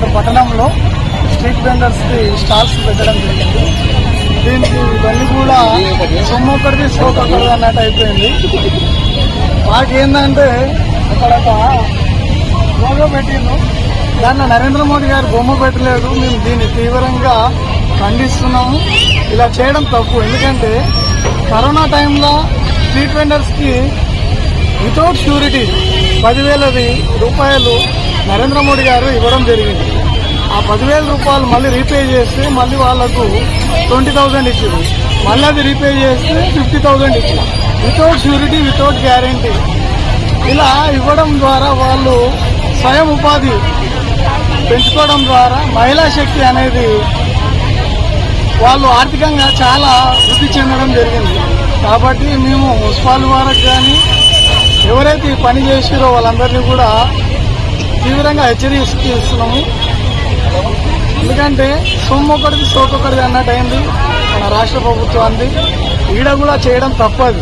మన పట్టణంలో street వెండర్స్కి stalls పెట్టడం జరిగింది. దీనికి ఇవన్నీ కూడా సొమ్ము ఒకటిది సోకు ఒకటిది అన్నట్టు అయిపోయింది. మాకేందంటే అక్కడ ఒక లోగో పెట్టిండు దాన్ని నరేంద్ర మోడీ గారు బొమ్మ పెట్టలేదు. మేము దీన్ని తీవ్రంగా ఖండిస్తున్నాము. ఇలా చేయడం తప్పు. ఎందుకంటే కరోనా టైంలో స్ట్రీట్ వెండర్స్కి వితౌట్ షూరిటీ పదివేలది రూపాయలు నరేంద్ర మోడీ గారు ఇవ్వడం జరిగింది. ఆ పదివేల రూపాయలు మళ్ళీ రీపే చేస్తే మళ్ళీ వాళ్ళకు ట్వంటీ థౌజండ్ ఇచ్చారు మళ్ళీ అది రీపే చేస్తే ఫిఫ్టీ థౌజండ్ ఇచ్చారు వితౌట్ షూరిటీ వితౌట్ గ్యారంటీ ఇలా ఇవ్వడం ద్వారా వాళ్ళు స్వయం ఉపాధి పెంచుకోవడం ద్వారా మహిళా శక్తి అనేది వాళ్ళు ఆర్థికంగా చాలా వృద్ధి చెందడం జరిగింది. కాబట్టి మేము మున్సిపాల్ వారికి కానీ ఎవరైతే పని చేసిరో వాళ్ళందరినీ కూడా తీవ్రంగా హెచ్చరిస్తున్నాము ఎందుకంటే సొమ్ము ఒకటిది సోకు అన్నట్టు అయింది మన రాష్ట్ర ప్రభుత్వాన్ని ఈడ కూడా చేయడం తప్పదు.